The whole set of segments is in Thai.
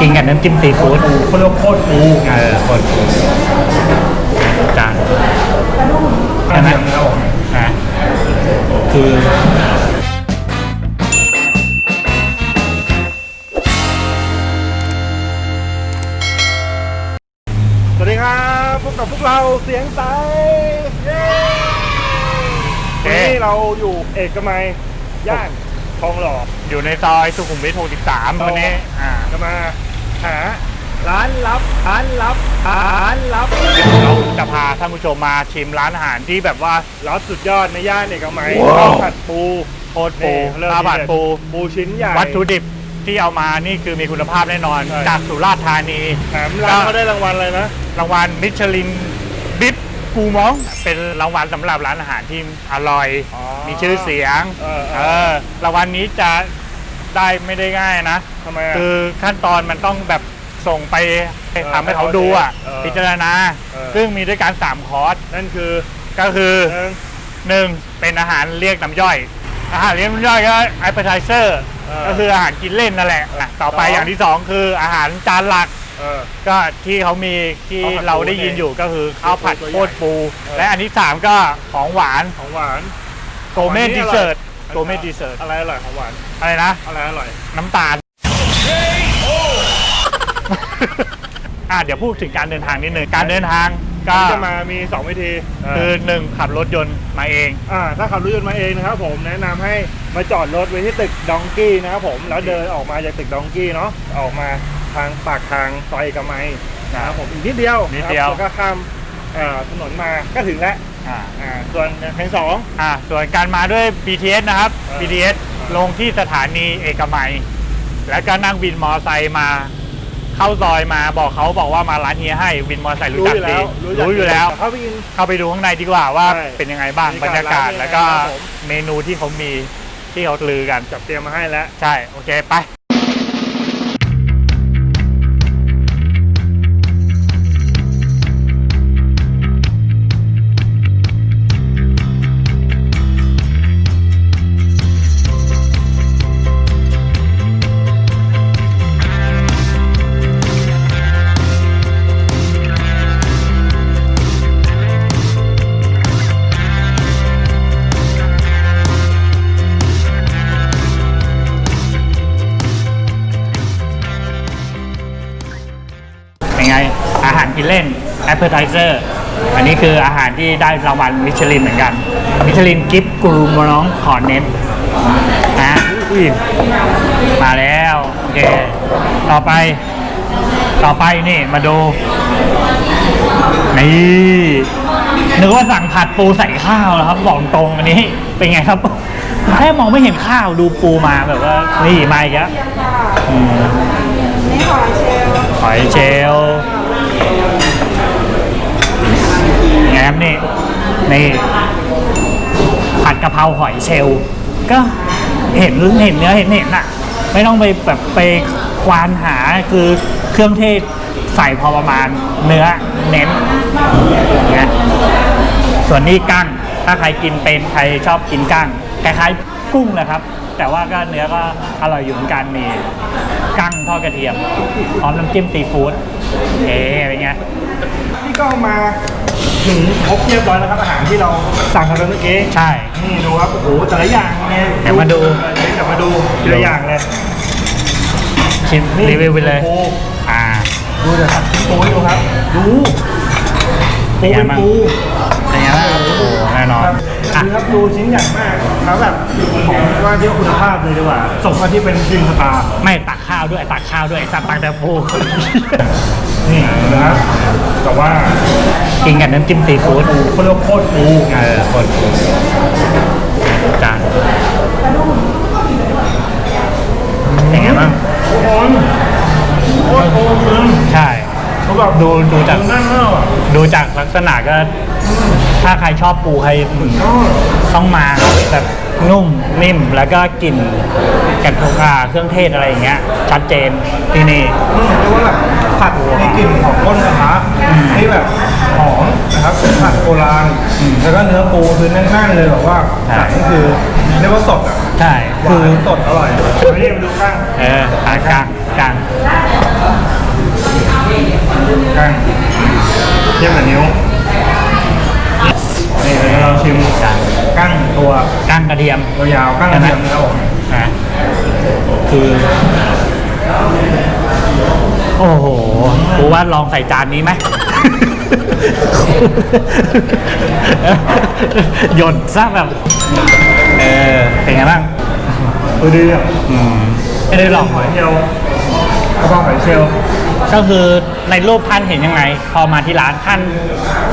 กินกับน้ำจิ้มซีฟู้ดปูเขาเรียกว่าโคตรปูเออคนจานอันนี้นะครับผมนะคือ สวัสดีครับพบกับพวกเราเสียงใสเย้วันนี้เราอยู่เอกมัยย่านทองหล่ออยู่ในซอยสุขุมวิท63วันนี้อ่าจะมา หาร้านลับร้านลับร้านลับเราจะพาท่านผู้ชมมาชิมร้านอาหารที่แบบว่าร้านสุดยอดในย่านเอกมัยว้าวข้าวผัดปูโคตรปูนี่เริ่มข้าวผัดที่ปูปูชิ้นใหญ่วัตถุดิบที่เอามานี่คือมีคุณภาพแน่นอนใช่จากสุราษฎร์ธานีแถมร้านเขาได้รางวัลเลยนะ รางวัลมิชลินบิ๊บกูมองเป็นรางวัลสำหรับร้านอาหารที่อร่อยอ๋อมีชื่อเสียงเออเออเออรางวัลนี้จะ ได้ไม่ได้ง่ายนะทำไมอะคือขั้นตอนมันต้องแบบส่งไปเออทำให้เขาดูอะเออพิจารณา เออ ซึ่งมีด้วยกัน3คอร์สนั่นคือก็คือหนึ่งหนึ่งเป็นอาหารเรียกน้ำย่อย อาหารเรียกน้ำย่อยก็ appetizer เออก็คืออาหารกินเล่นนั่นแหละอะต่อไปสอง อย่างที่สองคืออาหารจานหลัก เออ ก็ที่เขามีที่ข้าวผัดเราได้ยินอยู่ก็คือข้าวผัดตัวใหญ่โคตรปู เออ และอันที่สามก็ของหวานของหวาน โกเม่ของหวานนี่ดีอร่อยเซอร์ต โกเม่ดีเซอร์ตอะไรอร่อยของหวาน อะไรนะ อะไรอร่อย น้ำตาล อะเดี๋ยวพูดถึงการเดินทางนิดหนึ่งการเดินทางก็จะมามี 2 วิธีคือหนึ่งขับรถยนต์มาเอง อ่าถ้าขับรถยนต์มาเองนะครับผมแนะนำให้มาจอดรถไว้ที่ตึกดองกี้นะครับผมแล้วเดินออกมาจากตึกดองกี้เนาะออกมาทางปากทางซอยเอกมัยนะครับผมอีกนิดเดียวนิดเดียวครับแล้วก็ข้ามเอ่อถนนมาก็ถึงแล้ว อ่าอ่าส่วนแห่งสอง อ่าส่วนการมาด้วย BTS นะครับ เออ BTS ลงที่สถานีเอกมัย แล้วก็นั่งวินมอไซค์มา เข้าซอยมาบอกเขาบอกว่ามาร้านเฮียให้วินมอไซค์รู้รู้จักอยู่ดีแล้วรู้อยู่แล้ว เข้าไปกิน เข้าไปดูข้างในดีกว่าว่าใช่เป็นยังไงบ้างบบรรรยากรากาาศศแล้วก็ร้านเป็นยังไงครับผม เมนูที่เขามีที่เขาลือกัน จับเตรียมมาให้แล้ว ใช่ โอเค ไป อาหารกินเล่น appetizer อันนี้คืออาหารที่ได้รางวัลมิชลินเหมือนกัน มิชลินกิฟต์กรูมน้องขอเน้นนะอุ้ยมาแล้ว โอเค ต่อไป ต่อไปนี่ มาดู นี่นึกว่าสั่งผัดปูใส่ข้าวนะครับบอกตรงอันนี้ เป็นไงครับ แค่มองไม่เห็นข้าวดูปูมาแบบว่า นี่มาอีกแล้วอืมนี่หอยเชลล์หอยเชลล แงมนี่นี่ผัดกะเพราหอยเชลลก็เห็นเห็นเนื้อเห็นเห็นอะไม่ต้องไปแบบไปควานหาคือเครื่องเทศใส่พอประมาณเนื้อเน้นอย่างเงี้ยส่วนนี้กั้งถ้าใครกินเป็นใครชอบกินกั้งคล้ายๆกุ้งนะครับ แต่ว่าก็เนื้อก็อร่อยอยู่เหมือนกันมีกั้งทอดกระเทียมพร้อมน้ำจิ้มซีฟู้ด เอ๊ะเป็นไงนี่ก็มาถึงครบเรียบร้อยแล้วครับอาหารที่เราสั่งกันไปเมื่อกี้ใช่ นี่ดูครับโอ้โหแต่ละอย่างเนี่ยเดี๋ยวมาดู เดี๋ยวมาดูทีละอย่างเลยชิมรีวิวไปเลยปูอ่าดูเดี๋ยวครับปูให้ดูครับ ดูเป็ปูนไงเป็นบ้างปูเป็นไงบ้างโอ้โหแน่นอนครับอะดูครับดูชิ้นใหญ่มากแล้วแบบของว่าที่ว่าคุณภาพเลยดีกว่าสมกับที่เป็นชินสตาร์ไม่ตักข้าวด้วยตักข้าวด้วยสัตว์ตักแต่ปูนี่นะครับแต่ว่ากินกับน้ำจิ้มซีฟู้ดปูเขาเรียกว่าโคตรปูเออคนจานเป็นไงบ้างโอ้โหโคตรปูจริงใช่เขาแบบดูดูจาก นั่งเล่าอะดูจากลักษณะก็ ถ้าใครชอบปูใครต้องมาครับแบบนุ่มนิ่มแล้วก็กลิ่นกับเครื่องเทศอะไรอย่างเงี้ย ชัดเจนที่นี่ อืมเรียกว่าแบบผัดมีกลิ่นของก้นกระทะที่แบบหอมนะครับเป็นผัดโบราณแล้วก็เนื้อปูคือแน่นๆเลยแบบว่าใช่ไก่นี่คือเรียกว่าสดอะใช่หวาคือนสดอร่อยมานี่มาดูข้างเออทานกลางกลางกั้งเทียบกับนิ้ว นี่เดี๋ยวเราชิมกั้งตัวก้างกระเทียมยาวๆกั้งกระเทียมนะครับผมนะคือ โอ้โหกูว่าลองใส่จานนี้ไหม หยดซะแบบ เออ เป็นไงบ้างดูดีอะอืมไม่ได้ลองหอยเชลล์กระเพราหอยเชลล์ก็คือ ในรูปท่านเห็นยังไง พอมาที่ร้านท่าน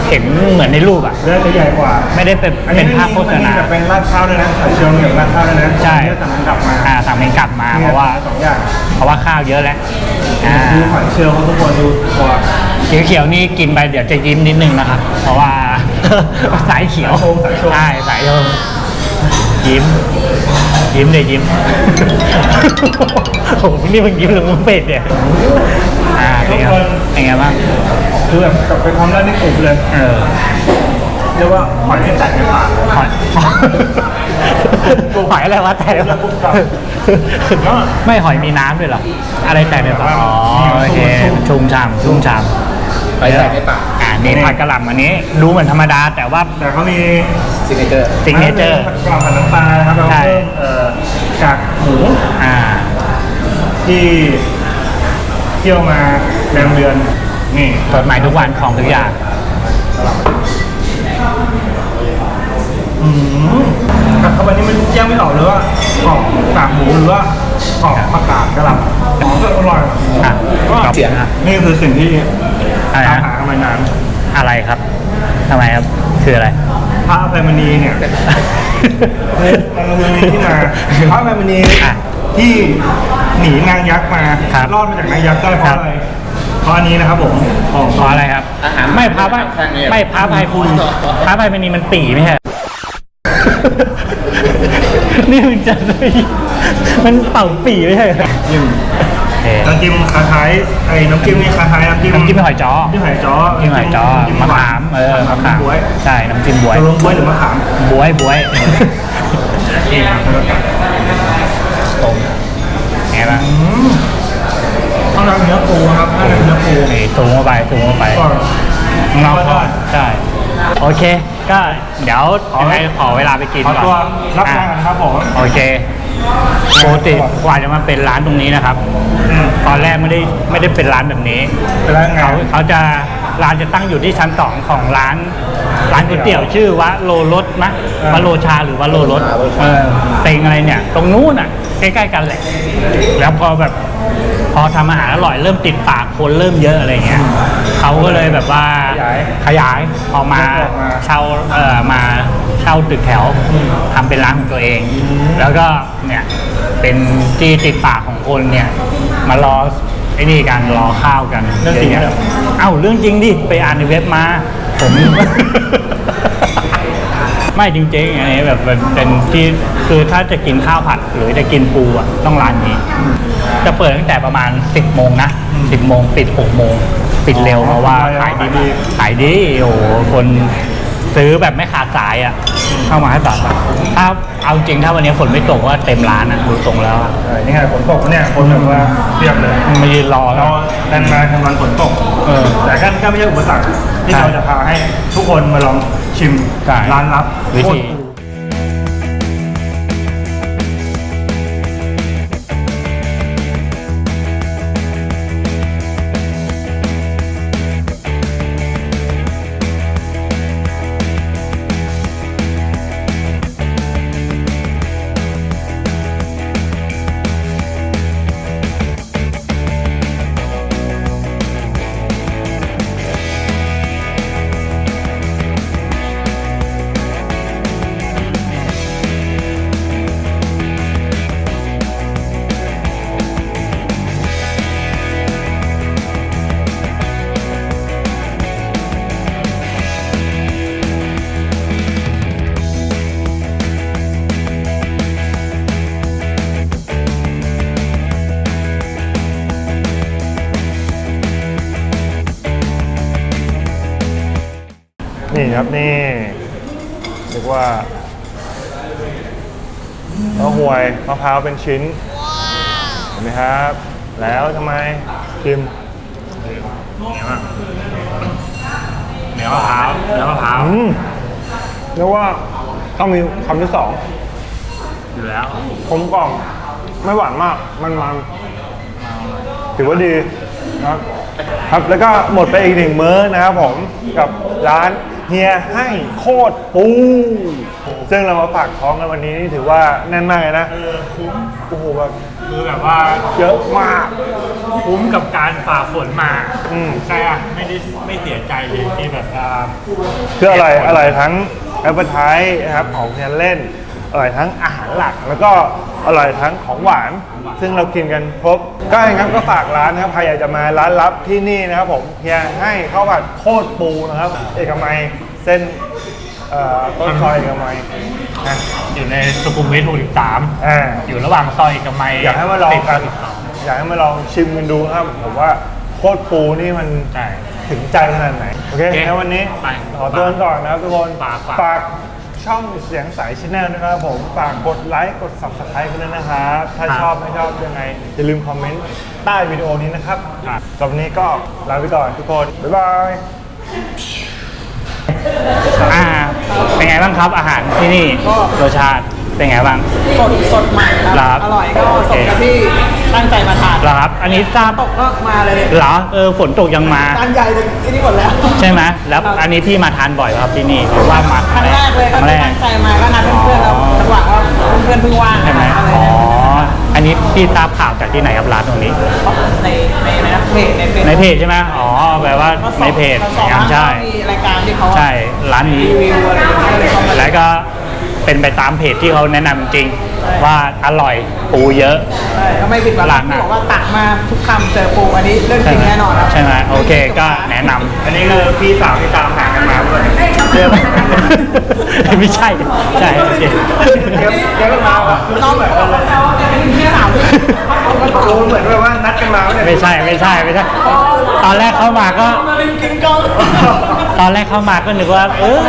เห็นเหมือนในรูปอะ เลือดจะใหญ่กว่าไม่ได้เป็นอันเป็นี้นภาพโฆษณาแต่เป็นราดข้าวด้วยนะหอยเชลล์เนี่ยราดข้าวด้วยนะใช่ อันนี้สั่งกลับมาอ่าสั่งเป็นกลับมาเพราะว่า สองอย่างเพราะว่าข้าวเยอะแล้วอ่าดูหอยเชลล์เขาทุกคนดูตัวเขียวๆนี่กินไปเดี๋ยวจะยิ้มนิดนึงนะครับ เพราะว่า สายเขียวสายโชว์สายโชว์ใช่สายโชว์ ยิ้ม ยิ้มเลยยิ้มโอ้โหนี่มึงยิ้มหรือมึงเป็ดเนี่ย อ่าเป็นไงเป็นไงบ้างคือแบบกลับไปทำได้ในกลุ่มเลย เออเรียกว่าหอยที่แตกในปากหอยหอยอะไรวะแต่แล้วปุ๊บกลับไม่หอยมีน้ำด้วยเหรอ อะไรแต่ในปากอ๋อโอเคชุ่มฉ่ำชุ่มฉ่ำไปใส่ในปากอ่า นี่ผัดกะหล่ำอันนี้ ดูเหมือนธรรมดาแต่ว่า แต่เขามีซิกเนเจอร์ซิงเนเจอร์กล่องผัดน้ำปลานะครับเราใช่ เพิ่มเอ่อกากหมูอ่า ที่เที่ยวมาแรมเดือน นี่สดใหม่ทุกวันของทุกอย่าง อืมกัดเข้าไปนี่มันแยกไม่ออกเลยว่ากรอบกากหมูหรือว่ากรอบผักกาดกระหล่ำหอมก็อร่อยอะ ก็เสียงอะนี่คือสิ่งที่ อะไรตามนะหากันมานานอะไรครับทำไมครับคืออะไร พระอภัยมณีเนี่ยมันมีที่มาพระอภัยมณีอะที่หนีนางยักษ์มาครับรอดมาจากนางยักษ์ได้เพครัราะบ อะไรเพราะอันนี้นะครับผมของเพราะอะไรครับ อาหารไม่พระพายแพงเนี่ยไม่พระพายคุณพระพายมันนี่มันปีไม่ใช่นี่มันจะมันเป่าปีไม่ใช่เหรอโอเค น้ำจิ้มคล้ายๆไอ้น้ำจิ้มนี่คล้ายๆน้ำจิ้มน้ำจิ้มหอยจ้อน้ำจิ้มหอยจ้อน้ำจิ้มหอยจ้อน้ำจิ้มะหวขามเออมะขามบ๊วยใช่น้ำจิ้มบวยตกลงบ๊วยหรือมะขามบวยบวยนี่ตรงไงบ้างข้างในเนื้อปูครับข้างในเนื้อปูนี่สูงเข้าไปสูงเข้าไปก็เราก็ก็ได้ใช่โอเค ก็เดี๋ยวยังไงขอเวลาไปกินขอก่อนตัวรับงานอะครับผมโอเค ปกติกว่าจะมาเป็นร้านตรงนี้นะครับอืมตอนแรกไม่ได้ไม่ได้เป็นร้านแบบนี้เป็นร้านไงเขาเขาจะร้านจะตั้งอยู่ที่ชั้นสองของร้าน ร้านก๋วยเตี๋ยวชื่อว่าโลรสมะเออวะโลชาหรือว่าโลรสเออเต็งอะไรเนี่ย ตรงนู้นอะใกล้ๆกันแหละ แล้วพอแบบพอทำอาหารอร่อยเริ่มติดปากคนเริ่มเยอะอะไรเงี้ยเขาก็เลยแบบว่าขยายขยายออกมาออกมาเช่าเอ่อมาเช่าตึกแถวทำเป็นร้านของตัวเอง แล้วก็เนี่ยเป็นที่ติดปากของคนเนี่ยมารอไอ้นี่กันรอข้าวกันเรื่องจริงยะเหรอๆเอ้าเรื่องจริงดิไปอ่านในเว็บมา ผม ไม่จริงๆอันนี้แบบเป็นเป็นที่คือถ้าจะกินข้าวผัดหรือจะกินปูอะต้องร้านนี้ จะเปิดตั้งแต่ประมาณ 10โมงนะ10โมงปิด6โมงปิดเร็วเพราะว่าขายดีขายดีโอ้โหคน ซื้อแบบไม่ขาดสายอะเข้ามาให้ฝากถ้าเอาจริงถ้าวันนี้ฝนไม่ตกว่าเต็มร้านอะดูตรงแล้วอะเออนี่ไงฝนตกเนี่ยคนแบบว่าเรียบเลยมายืนรอเราแล้วดันมาทำวันฝนตกเออแต่ก็ก็ไม่ใช่อุปสรรคที่ใช่เราจะพาให้ทุกคนมาลองชิมใช่ร้านลับวิธี โคตร ครับนี่เรียกว่าเต้าหวยมะพร้าวเป็นชิ้นเห็นไหมครับ แล้วทำไมชิมเหนียวมะพร้าวเหนียวมะพร้าวอืมเรียกว่าต้องมีคำที่สองอยู่แล้วกลมกล่อมไม่หวานมากมันมันถือว่าดีนะครับ ครับแล้วก็หมดไปอีกหนึ่งมื้อนะครับผมกับร้าน เฮียให้โคตรปู ซึ่งเรามาฝากท้องกันวันนี้นี่ถือว่าแน่นมากเลยนะ เออคุ้มโอ้โหแบบคือแบบว่าเยอะมาก คุ้มกับการฝ่าฝนมาอืม ใช่อะไม่ได้ไม่เสียใจเลยที่แบบอ่าคืออร่อยอร่อยทั้งแอปเปิลไทนะครับของเนียนเล่นอร่อยทั้งอาหารหลักแล้วก็ อร่อยทั้งของหวาน ซึ่งเรากินกันครบก็อย่างนั้นก็ฝากร้านนะครับใครอยากจะมาร้านลับที่นี่นะครับผมเพียงให้ข้าวผัดโคตรปูนะครับ เอกมัยเส้นเอ่อต้นซอยเอกมัยนะ อยู่ในสุขุมวิท63อ่า อยู่ระหว่างซอยเอกมัยอยากให้มาลองกันติดอยากให้มาลองชิมกันดูนะครับ ผมว่าโคตรปูนี่มันใช่ ถึงใจขนาดไหน โอเคโอเคงั้นวันนี้ไปขอตัวก่อนนะครับทุกคนฝากฝาก ฝาก ช่องเสียงสายชแนลด้วยนะครับผมฝากกดไลค์กด subscribe กันด้วยนะครับถ้าชอบไม่ชอบยังไง อย่าลืมคอมเมนต์ใต้วิดีโอนี้นะครับสำหรับวันนี้ก็ลาไปก่อนทุกคน บ๊ายบาย อ่าเป็นไงบ้างครับอาหารที่นี่รสชาติ เป็นไงบ้าง สดสดใหม่คครัรับ บ อร่อยก็สมกับที่ตั้งใจมาทานเหรอครับ อันนี้ทราบตกก็มาเลยเหรอเออฝนตกยังมา จานใหญ่เลยที่นี่หมดแล้วใช่ไหมแล้วครับอันนี้พี่มาทานบ่อยไหมครับที่นี่หรือว่ามาครั้งแรกเลยก็ครั้งแรก ตั้งใจมาก็นัดเพื่อนๆแล้วจังหวะว่าเพื่อนๆเพิ่งว่างใช่ไหมก็เลยอ๋อได้อันนี้พี่ทราบข่าวจากที่ไหนครับร้านตรงนี้ ในในในเพจในเพจในเพจใช่ไหมอ๋อ แปลว่าในเพจสองนะครับใช่ มีรายการที่เขาใช่ ร้านนี้รีวิวอะไรอย่างเงี้ยก็เลยเข้ามาแล้วก็ เป็นไปตามเพจที่เขาแนะนำจริงๆว่าอร่อยปูเยอะ ใช่ก็ไม่ผิดหวังร้านน่ะที่บอกว่าตักมาทุกคำเจอปูอันนี้เรื่องจใช่ริงไหมแน่นอนครับ ใช่ไหมโอเคก็แนะนำ อันนี้คือพี่สาวที่ตามหากันมาด้วยเชื่อ ไหมไม่ใช่ ใช่โอเคเดี๋ยวเดี๋ยวกันมาครับน้องบอกว่าเขาเป็นพี่สาวที่เขาก็ถามรู้เหมือนว่านัดกันมาเนี่ยไม่ใช่ไม่ใช่ไม่ใช่ ตอนแรกเข้ามาก็มาเป็นกินกองตอนแรกเข้ามาก็นึกว่า เออ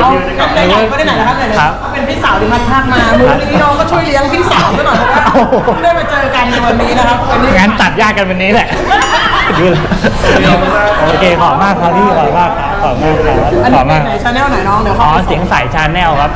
เอาไม่ได้ไม่ได้ไหนนะครับเนี่ยครับเป็นพี่สาวที่พัดภาคมามือนี้น้องก็ช่วยเลี้ยงพี่สาวด้วยหน่อยเพราะว่าได้มาเจอกันในวันนี้นะครับวันนี้งั้นตัดยากกันวันนี้แหละ ดูเลยโอเคขอบมากครับพี่ขอบมากครับขอบมากครับอันขนี้อบมากไหนชาแนลไหนน้องเดี๋ยวอ๋เขาอเสียงใสชาแนลครับ